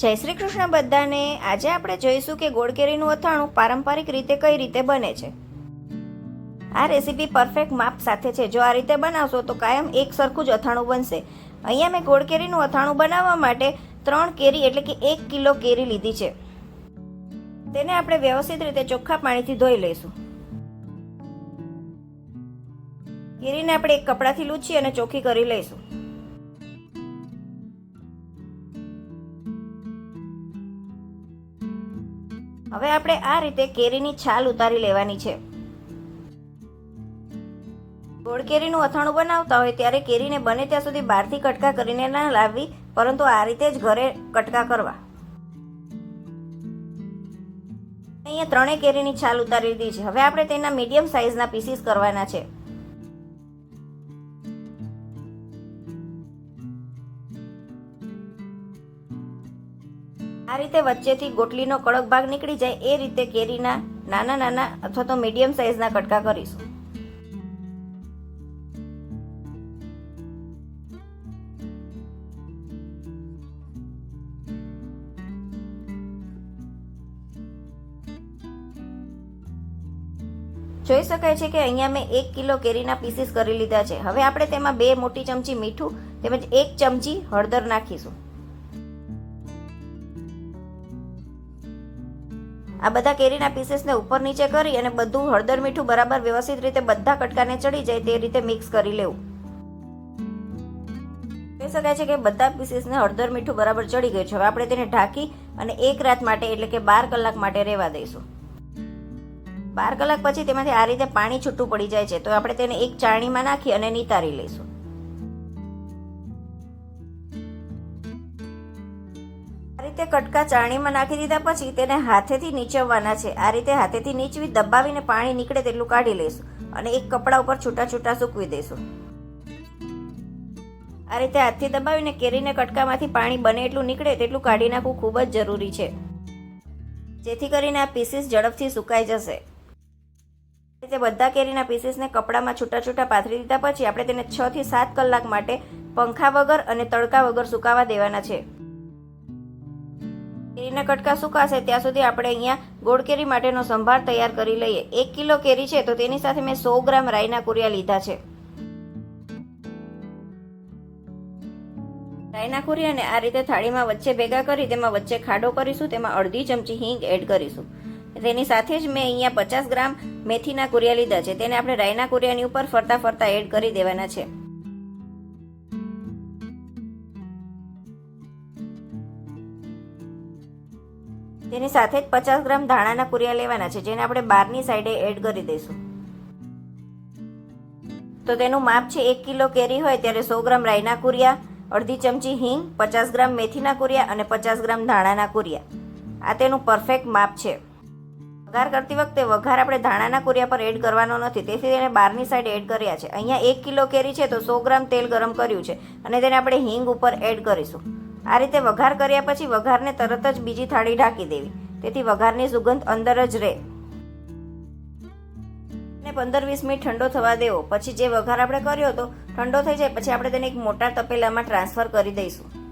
જય શ્રી કૃષ્ણ બધાને. આજે આપણે જોઈશું કે ગોળ કેરીનું અથાણું પારંપરિક રીતે કઈ રીતે બને છે. આ રેસીપી પરફેક્ટ માપ સાથે છે. જો આ રીતે બનાવશો તો કાયમ એક સરખું જ અથાણું બનશે. અહીંયા મેં ગોળ કેરીનું અથાણું બનાવવા માટે ત્રણ કેરી એટલે કે એક કિલો કેરી લીધી છે. તેને આપણે વ્યવસ્થિત રીતે ચોખ્ખા પાણીથી ધોઈ લઈશું. કેરીને આપણે એક કપડાથી લૂછી અને ચોખ્ખી કરી લઈશું. હવે આપણે આ રીતે કેરીની છાલ ઉતારી લેવાની છે. ગોળ કેરીનું અથાણું બનાવતા હોય ત્યારે કેરીને બને ત્યાં સુધી બહારથી કટકા કરીને ના લાવવી, પરંતુ આ રીતે જ ઘરે કટકા કરવા. અહીંયા ત્રણેય કેરીની છાલ ઉતારી દીધી છે. હવે આપણે તેના મીડિયમ સાઇઝના પીસીસ કરવાના છે. આ રીતે વચ્ચેથી ગોટલીનો કડક ભાગ નીકળી જાય એ રીતે કેરીના નાના નાના અથવા તો મીડિયમ સાઇઝના કટકા કરીશું. જોઈ શકાય છે કે અહીંયા મેં એક કિલો કેરીના પીસીસ કરી લીધા છે. હવે આપણે તેમાં બે મોટી ચમચી મીઠું તેમજ એક ચમચી હળદર નાખીશું. આ બધા કેરીના પીસીસને ઉપર નીચે કરી અને બધું હળદર મીઠું બરાબર વ્યવસ્થિત રીતે બધા કટકાને ચડી જાય તે રીતે મિક્સ કરી લેવું. કહી શકાય છે કે બધા પીસીસને હળદર મીઠું બરાબર ચડી ગયું છે. હવે આપણે તેને ઢાંકી અને એક રાત માટે એટલે કે બાર કલાક માટે રહેવા દઈશું. બાર કલાક પછી તેમાંથી આ રીતે પાણી છૂટું પડી જાય છે. તો આપણે તેને એક ચાણીમાં નાખી અને નિતારી લઈશું. રીતે કટકા ચાળણીમાં નાખી દીધા પછી તેને હાથેથી નીચવવાના છે. આ રીતે હાથેથી નીચવી દબાવીને પાણી નીકળે તેટલું કાઢી લઈશું અને એક કપડા ઉપર છૂટા છૂટા સૂકવી દઈશું. આ રીતે હાથથી દબાવીને કેરીને કટકામાંથી પાણી બને એટલું નીકળે તેટલું કાઢી નાખવું ખૂબ જ જરૂરી છે. જેથી કરીને આ પીસીસ ઝડપથી સુકાઈ જશે. રીતે બધા કેરીના પીસીસને કપડામાં છૂટા છૂટા પાથરી દીધા પછી આપણે તેને છ થી સાત કલાક માટે પંખા વગર અને તડકા વગર સુકાવા દેવાના છે. કેરીના કટકા સુકાશે, ત્યાં સુધી આપણે અહીંયા ગોળ કેરી માટેનો સંભાર તૈયાર કરી લઈએ. એક કિલો કેરી છે, તો તેની સાથે મેં સો ગ્રામ રાઈના કુરિયા લીધા છે. રાઈના કુરિયાને આ રીતે થાળીમાં વચ્ચે ભેગા કરી, તેમાં વચ્ચે ખાડો કરીશું, તેમાં અડધી ચમચી હિંગ એડ કરીશું. તેની સાથે જ મેં અહીંયા પચાસ ગ્રામ મેથીના કુરિયા લીધા છે. તેને આપણે રાઈના કુરિયાની ઉપર ફરતા ફરતા એડ કરી દેવાના છે. તેની સાથે જ પચાસ ગ્રામ ધાણાના કુરિયા લેવાના છે, જેને આપણે બારની સાઈડે એડ કરી દઈશું. તો તેનું માપ છે એક કિલો કેરી હોય ત્યારે સો ગ્રામ રાઈના કુરિયા, અડધી ચમચી હિંગ, પચાસ ગ્રામ મેથીના કુરિયા અને પચાસ ગ્રામ ધાણાના કુરિયા. આ તેનું પરફેક્ટ માપ છે. વઘાર કરતી વખતે વઘાર આપણે ધાણાના કુરિયા પર એડ કરવાનો નથી, તેથી તેને બારની સાઈડ એડ કર્યા છે. અહીંયા એક કિલો કેરી છે તો સો ગ્રામ તેલ ગરમ કર્યું છે અને તેને આપણે હિંગ ઉપર એડ કરીશું. આ રીતે વઘાર કર્યા પછી વઘારને તરત જ બીજી થાળી ઢાંકી દેવી. તેથી વઘારની સુગંધ અંદર જ રહે. અને પંદર વીસ મિનિટ ઠંડો થવા દેવો. પછી જે વઘાર આપણે કર્યો હતો, ઠંડો થઈ જાય, પછી આપણે તેને એક મોટા તપેલામાં ટ્રાન્સફર કરી દઈશું.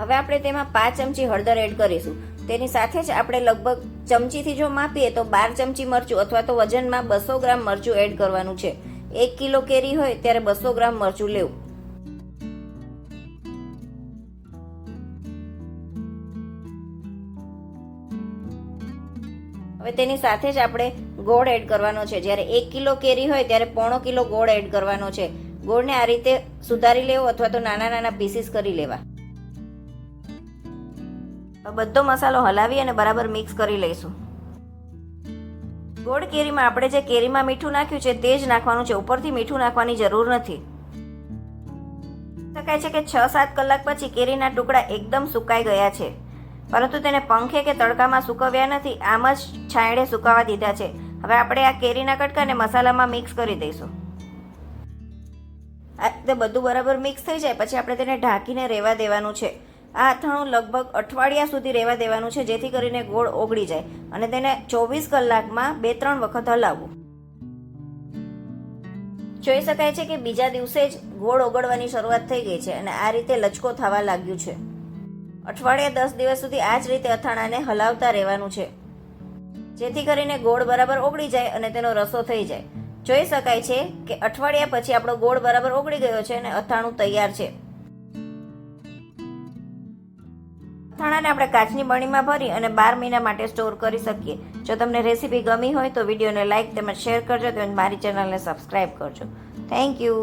હવે આપણે તેમાં પાંચ ચમચી હળદર એડ કરીશું. તેની સાથે જ આપણે લગભગ ચમચીથી જો માપીએ તો બાર ચમચી મરચું અથવા તો વજનમાં બસો ગ્રામ મરચું એડ કરવાનું છે. એક કિલો કેરી હોય ત્યારે બસો ગ્રામ મરચું લેવું. તેની સાથે જ આપણે ગોળ એડ કરવાનો છે. જ્યારે એક કિલો કેરી હોય ત્યારે પોણો કિલો ગોળ એડ કરવાનો છે. ગોળને આ રીતે સુધારી લેવો અથવા તો નાના નાના પીસીસ કરી લેવા. બધો મસાલો હલાવી અને બરાબર મિક્સ કરી લઈશું. ગોળ કેરીમાં આપણે જે કેરીમાં મીઠું નાખ્યું છે તે જ નાખવાનું છે. ઉપરથી મીઠું નાખવાની જરૂર નથી. શકાય છે કે છ સાત કલાક પછી કેરીના ટુકડા એકદમ સુકાઈ ગયા છે. પરંતુ તેને પંખે કે તડકામાં સુકવ્યા નથી, આમ જ છાંયડે સુકાવા દીધા છે. હવે આપણે આ કેરીના કટકાને મસાલામાં મિક્સ કરી દઈશું. આ રીતે બધું બરાબર મિક્સ થઈ જાય, પછી આપણે તેને ઢાંકીને રહેવા દેવાનું છે. આ અથાણું લગભગ અઠવાડિયા સુધી રહેવા દેવાનું છે, જેથી કરીને ગોળ ઓગળી જાય અને તેને ચોવીસ કલાકમાં બે ત્રણ વખત હલાવવું. જોઈ શકાય છે કે બીજા દિવસે જ ગોળ ઓગળવાની શરૂઆત થઈ ગઈ છે અને આ રીતે લચકો થવા લાગ્યું છે. અઠવાડિયા દસ દિવસ સુધી આ જ રીતે અથાણાને હલાવતા રહેવાનું છે. જેથી કરીને ગોળ બરાબર ઓગળી જાય અને તેનો રસો થઈ જાય. જોઈ શકાય છે કે અઠવાડિયા પછી આપણો ગોળ બરાબર ઓગળી ગયો છે અને અથાણું તૈયાર છે. અથાણાને આપણે કાચની બરણીમાં ભરી અને બાર મહિના માટે સ્ટોર કરી શકીએ. જો તમને રેસીપી ગમી હોય તો વિડીયોને લાઇક તેમજ શેર કરજો તેમજ મારી ચેનલને સબસ્ક્રાઈબ કરજો. Thank you.